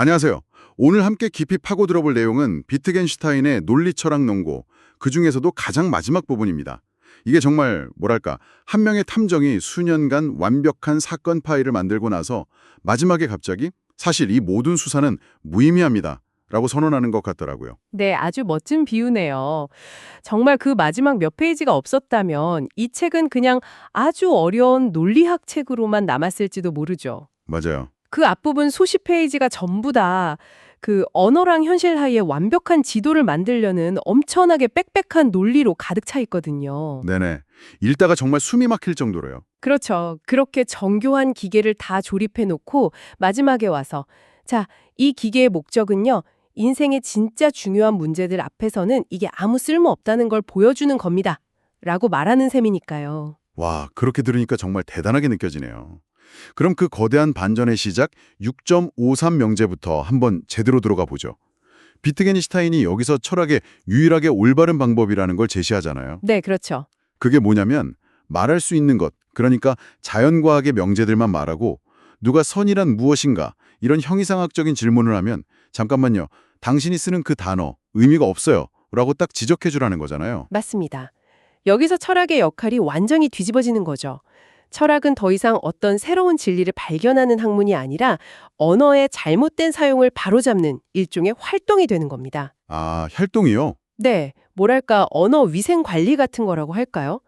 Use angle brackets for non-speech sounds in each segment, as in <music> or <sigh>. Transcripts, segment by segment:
안녕하세요. 오늘 함께 깊이 파고 들어볼 내용은 비트겐슈타인의 논리 철학 논고, 그 중에서도 가장 마지막 부분입니다. 이게 정말 뭐랄까 한 명의 탐정이 수년간 완벽한 사건 파일을 만들고 나서 마지막에 갑자기 사실 이 모든 수사는 무의미합니다. 라고 선언하는 것 같더라고요. 네, 아주 멋진 비유네요. 정말 그 마지막 몇 페이지가 없었다면 이 책은 그냥 아주 어려운 논리학 책으로만 남았을지도 모르죠. 맞아요. 그 앞부분 수십 페이지가 전부 다 그 언어랑 현실 사이에 완벽한 지도를 만들려는 엄청나게 빽빽한 논리로 가득 차 있거든요. 네네. 읽다가 정말 숨이 막힐 정도로요. 그렇죠. 그렇게 정교한 기계를 다 조립해 놓고 마지막에 와서 자, 이 기계의 목적은요. 인생의 진짜 중요한 문제들 앞에서는 이게 아무 쓸모 없다는 걸 보여주는 겁니다. 라고 말하는 셈이니까요. 와, 그렇게 들으니까 정말 대단하게 느껴지네요. 그럼 그 거대한 반전의 시작 6.53 명제부터 한번 제대로 들어가 보죠. 비트겐슈타인이 여기서 철학의 유일하게 올바른 방법이라는 걸 제시하잖아요. 네, 그렇죠. 그게 뭐냐면 말할 수 있는 것, 그러니까 자연과학의 명제들만 말하고 누가 선이란 무엇인가 이런 형이상학적인 질문을 하면 잠깐만요. 당신이 쓰는 그 단어 의미가 없어요. 라고 딱 지적해 주라는 거잖아요. 맞습니다. 여기서 철학의 역할이 완전히 뒤집어지는 거죠. 철학은 더 이상 어떤 새로운 진리를 발견하는 학문이 아니라 언어의 잘못된 사용을 바로잡는 일종의 활동이 되는 겁니다. 아, 활동이요? 네, 뭐랄까 언어 위생 관리 같은 거라고 할까요?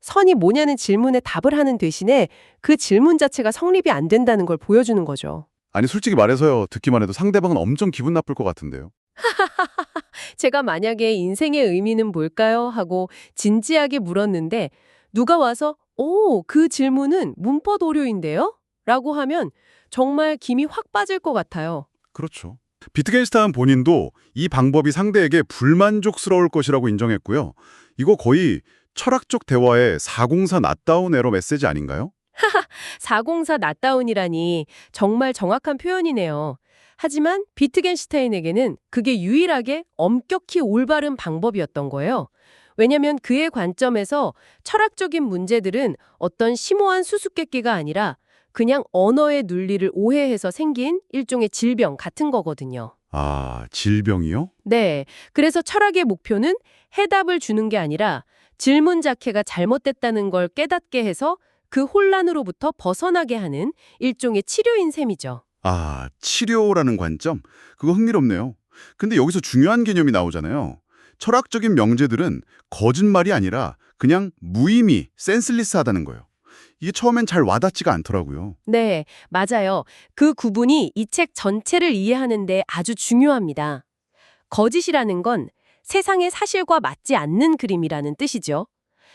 선이 뭐냐는 질문에 답을 하는 대신에 그 질문 자체가 성립이 안 된다는 걸 보여주는 거죠. 아니 솔직히 말해서요. 듣기만 해도 상대방은 엄청 기분 나쁠 것 같은데요. <laughs> 제가 만약에 인생의 의미는 뭘까요? 하고 진지하게 물었는데 누가 와서 오, 그 질문은 문법 오류인데요? 라고 하면 정말 김이 확 빠질 것 같아요. 그렇죠. 비트겐슈타인 본인도 이 방법이 상대에게 불만족스러울 것이라고 인정했고요. 이거 거의 철학적 대화의 404 낫다운 에러 메시지 아닌가요? 404 낫다운이라니 정말 정확한 표현이네요. 하지만 비트겐슈타인에게는 그게 유일하게 엄격히 올바른 방법이었던 거예요. 왜냐면 그의 관점에서 철학적인 문제들은 어떤 심오한 수수께끼가 아니라 그냥 언어의 논리를 오해해서 생긴 일종의 질병 같은 거거든요. 아, 질병이요? 네. 그래서 철학의 목표는 해답을 주는 게 아니라 질문 자체가 잘못됐다는 걸 깨닫게 해서 그 혼란으로부터 벗어나게 하는 일종의 치료인 셈이죠. 아, 치료라는 관점? 그거 흥미롭네요. 근데 여기서 중요한 개념이 나오잖아요. 철학적인 명제들은 거짓말이 아니라 그냥 무의미, 센슬리스하다는 거예요. 이게 처음엔 잘 와닿지가 않더라고요. 네, 맞아요. 그 구분이 이 책 전체를 이해하는데 아주 중요합니다. 거짓이라는 건 세상의 사실과 맞지 않는 그림이라는 뜻이죠.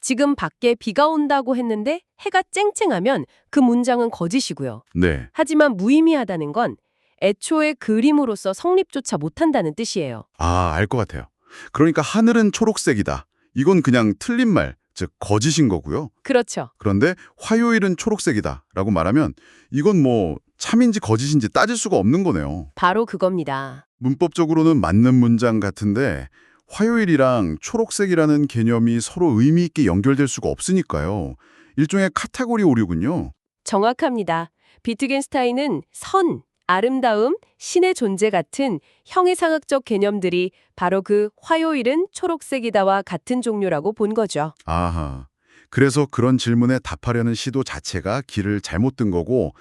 지금 밖에 비가 온다고 했는데 해가 쨍쨍하면 그 문장은 거짓이고요. 네. 하지만 무의미하다는 건 애초에 그림으로서 성립조차 못한다는 뜻이에요. 아, 알 것 같아요. 그러니까 하늘은 초록색이다. 이건 그냥 틀린 말, 즉 거짓인 거고요. 그렇죠. 그런데 화요일은 초록색이다 라고 말하면 이건 뭐 참인지 거짓인지 따질 수가 없는 거네요. 바로 그겁니다. 문법적으로는 맞는 문장 같은데 화요일이랑 초록색이라는 개념이 서로 의미 있게 연결될 수가 없으니까요. 일종의 카테고리 오류군요. 정확합니다. 비트겐스타인은 선, 아름다움, 신의 존재 같은 형이상학적 개념들이 바로 그 화요일은 초록색이다와 같은 종류라고 본 거죠. 아하. 그래서 그런 질문에 답하려는 시도 자체가 길을 잘못 든 거고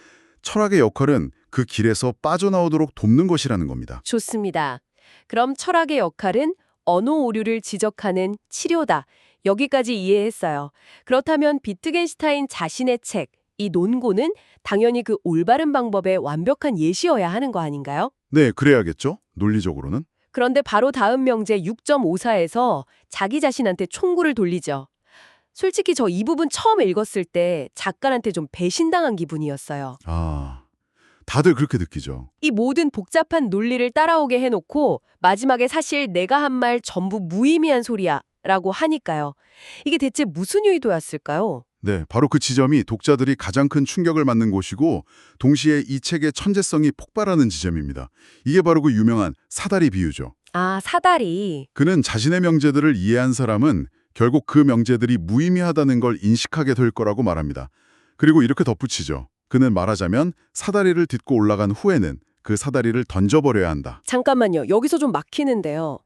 철학의 역할은 그 길에서 빠져나오도록 돕는 것이라는 겁니다. 좋습니다. 그럼 철학의 역할은 언어 오류를 지적하는 치료다. 여기까지 이해했어요. 그렇다면 비트겐슈타인 자신의 책, 이 논고는 당연히 그 올바른 방법의 완벽한 예시여야 하는 거 아닌가요? 네, 그래야겠죠? 논리적으로는. 그런데 바로 다음 명제 6.54에서 자기 자신한테 총구를 돌리죠. 솔직히 저 이 부분 처음 읽었을 때 작가한테 좀 배신당한 기분이었어요. 아, 다들 그렇게 느끼죠. 이 모든 복잡한 논리를 따라오게 해놓고 마지막에 사실 내가 한 말 전부 무의미한 소리야 라고 하니까요. 이게 대체 무슨 의도였을까요? 네, 바로 그 지점이 독자들이 가장 큰 충격을 맞는 곳이고 동시에 이 책의 천재성이 폭발하는 지점입니다. 이게 바로 그 유명한 사다리 비유죠. 아, 사다리. 그는 자신의 명제들을 이해한 사람은 결국 그 명제들이 무의미하다는 걸 인식하게 될 거라고 말합니다. 그리고 이렇게 덧붙이죠. 그는 말하자면 사다리를 딛고 올라간 후에는 그 사다리를 던져버려야 한다. 잠깐만요. 여기서 좀 막히는데요.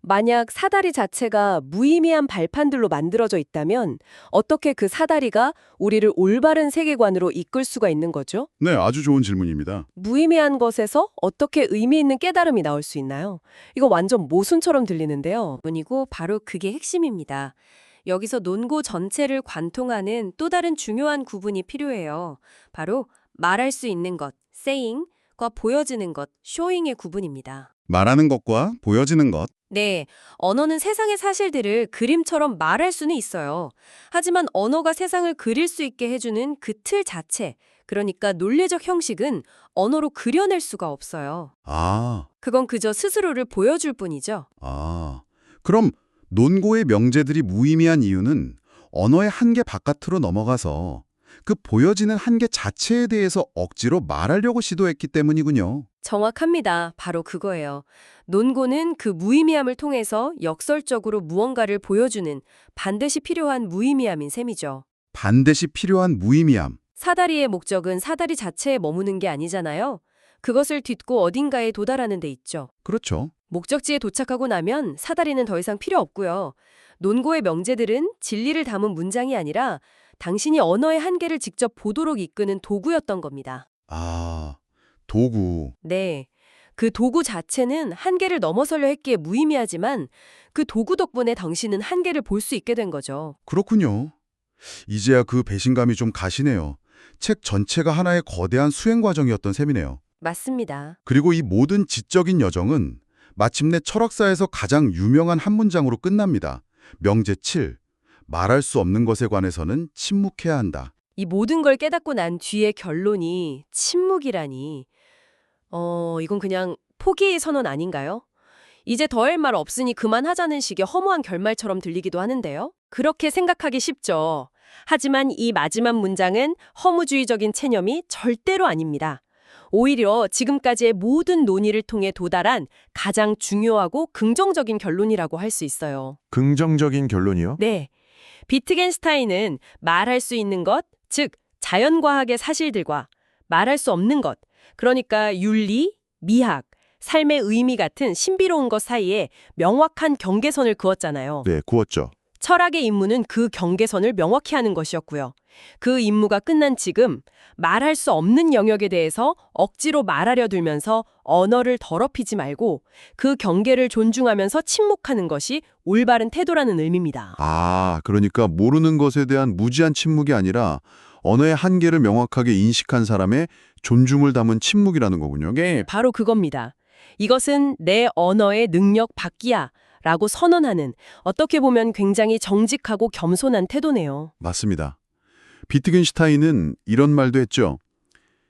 만약 사다리 자체가 무의미한 발판들로 만들어져 있다면 어떻게 그 사다리가 우리를 올바른 세계관으로 이끌 수가 있는 거죠? 네, 아주 좋은 질문입니다. 무의미한 것에서 어떻게 의미 있는 깨달음이 나올 수 있나요? 이거 완전 모순처럼 들리는데요. 문이고 바로 그게 핵심입니다. 여기서 논고 전체를 관통하는 또 다른 중요한 구분이 필요해요. 바로 말할 수 있는 것, saying 과 보여지는 것, showing의 구분입니다. 말하는 것과 보여지는 것. 네, 언어는 세상의 사실들을 그림처럼 말할 수는 있어요. 하지만 언어가 세상을 그릴 수 있게 해주는 그 틀 자체, 그러니까 논리적 형식은 언어로 그려낼 수가 없어요. 아, 그건 그저 스스로를 보여줄 뿐이죠. 아. 그럼 논고의 명제들이 무의미한 이유는 언어의 한계 바깥으로 넘어가서 그 보여지는 한계 자체에 대해서 억지로 말하려고 시도했기 때문이군요. 정확합니다. 바로 그거예요. 논고는 그 무의미함을 통해서 역설적으로 무언가를 보여주는 반드시 필요한 무의미함인 셈이죠. 반드시 필요한 무의미함. 사다리의 목적은 사다리 자체에 머무는 게 아니잖아요. 그것을 딛고 어딘가에 도달하는 데 있죠. 그렇죠. 목적지에 도착하고 나면 사다리는 더 이상 필요 없고요. 논고의 명제들은 진리를 담은 문장이 아니라 당신이 언어의 한계를 직접 보도록 이끄는 도구였던 겁니다. 아, 도구. 네. 그 도구 자체는 한계를 넘어서려 했기에 무의미하지만 그 도구 덕분에 당신은 한계를 볼 수 있게 된 거죠. 그렇군요. 이제야 그 배신감이 좀 가시네요. 책 전체가 하나의 거대한 수행 과정이었던 셈이네요. 맞습니다. 그리고 이 모든 지적인 여정은 마침내 철학사에서 가장 유명한 한 문장으로 끝납니다. 명제 7. 말할 수 없는 것에 관해서는 침묵해야 한다. 이 모든 걸 깨닫고 난 뒤의 결론이 침묵이라니. 어, 이건 그냥 포기 선언 아닌가요? 이제 더할 말 없으니 그만하자는 식의 허무한 결말처럼 들리기도 하는데요. 그렇게 생각하기 쉽죠. 하지만 이 마지막 문장은 허무주의적인 체념이 절대로 아닙니다. 오히려 지금까지의 모든 논의를 통해 도달한 가장 중요하고 긍정적인 결론이라고 할 수 있어요. 긍정적인 결론이요? 네. 비트겐슈타인은 말할 수 있는 것, 즉 자연과학의 사실들과 말할 수 없는 것, 그러니까 윤리, 미학, 삶의 의미 같은 신비로운 것 사이에 명확한 경계선을 그었잖아요. 네, 구웠죠. 철학의 임무는 그 경계선을 명확히 하는 것이었고요. 그 임무가 끝난 지금 말할 수 없는 영역에 대해서 억지로 말하려 들면서 언어를 더럽히지 말고 그 경계를 존중하면서 침묵하는 것이 올바른 태도라는 의미입니다. 아, 그러니까 모르는 것에 대한 무지한 침묵이 아니라 언어의 한계를 명확하게 인식한 사람의 존중을 담은 침묵이라는 거군요. 네, 바로 그겁니다. 이것은 내 언어의 능력 밖이야 라고 선언하는 어떻게 보면 굉장히 정직하고 겸손한 태도네요. 맞습니다. 비트겐슈타인은 이런 말도 했죠.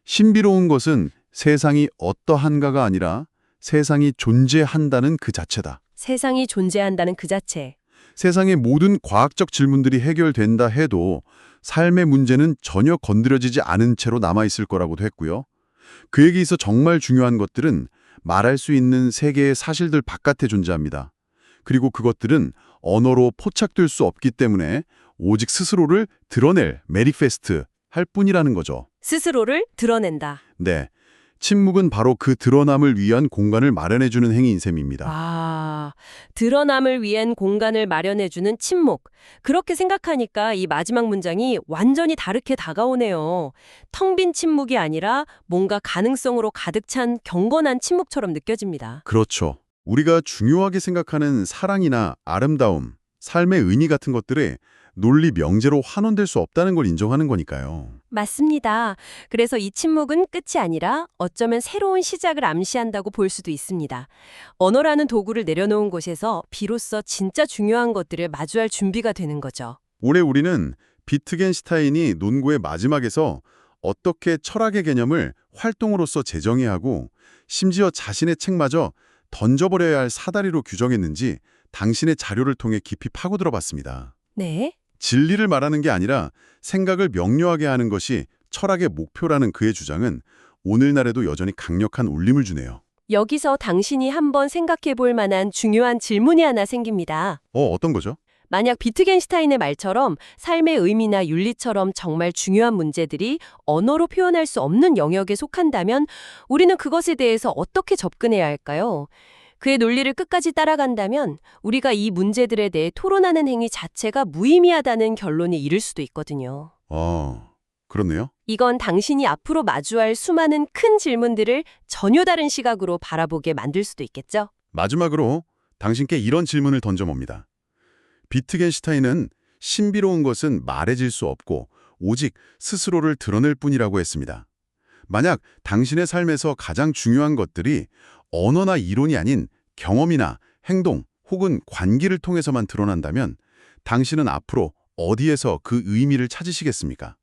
신비로운 것은 세상이 어떠한가가 아니라 세상이 존재한다는 그 자체다. 세상이 존재한다는 그 자체. 세상의 모든 과학적 질문들이 해결된다 해도 삶의 문제는 전혀 건드려지지 않은 채로 남아있을 거라고도 했고요. 그에게 있어 정말 중요한 것들은 말할 수 있는 세계의 사실들 바깥에 존재합니다. 그리고 그것들은 언어로 포착될 수 없기 때문에 오직 스스로를 드러낼 메리페스트 할 뿐이라는 거죠. 스스로를 드러낸다. 네. 침묵은 바로 그 드러남을 위한 공간을 마련해주는 행위인 셈입니다. 아, 드러남을 위한 공간을 마련해주는 침묵. 그렇게 생각하니까 이 마지막 문장이 완전히 다르게 다가오네요. 텅 빈 침묵이 아니라 뭔가 가능성으로 가득 찬 경건한 침묵처럼 느껴집니다. 그렇죠. 우리가 중요하게 생각하는 사랑이나 아름다움, 삶의 의미 같은 것들에 논리 명제로 환원될 수 없다는 걸 인정하는 거니까요. 맞습니다. 그래서 이 침묵은 끝이 아니라 어쩌면 새로운 시작을 암시한다고 볼 수도 있습니다. 언어라는 도구를 내려놓은 곳에서 비로소 진짜 중요한 것들을 마주할 준비가 되는 거죠. 올해 우리는 비트겐슈타인이 논고의 마지막에서 어떻게 철학의 개념을 활동으로서 재정의하고 심지어 자신의 책마저 던져버려야 할 사다리로 규정했는지 당신의 자료를 통해 깊이 파고들어 봤습니다. 네. 진리를 말하는 게 아니라 생각을 명료하게 하는 것이 철학의 목표라는 그의 주장은 오늘날에도 여전히 강력한 울림을 주네요. 여기서 당신이 한번 생각해 볼 만한 중요한 질문이 하나 생깁니다. 어, 어떤 거죠? 만약 비트겐슈타인의 말처럼 삶의 의미나 윤리처럼 정말 중요한 문제들이 언어로 표현할 수 없는 영역에 속한다면 우리는 그것에 대해서 어떻게 접근해야 할까요? 그의 논리를 끝까지 따라간다면 우리가 이 문제들에 대해 토론하는 행위 자체가 무의미하다는 결론에 이를 수도 있거든요. 어, 그렇네요. 이건 당신이 앞으로 마주할 수많은 큰 질문들을 전혀 다른 시각으로 바라보게 만들 수도 있겠죠? 마지막으로 당신께 이런 질문을 던져봅니다. 비트겐슈타인은 신비로운 것은 말해질 수 없고 오직 스스로를 드러낼 뿐이라고 했습니다. 만약 당신의 삶에서 가장 중요한 것들이 언어나 이론이 아닌 경험이나 행동 혹은 관계를 통해서만 드러난다면 당신은 앞으로 어디에서 그 의미를 찾으시겠습니까?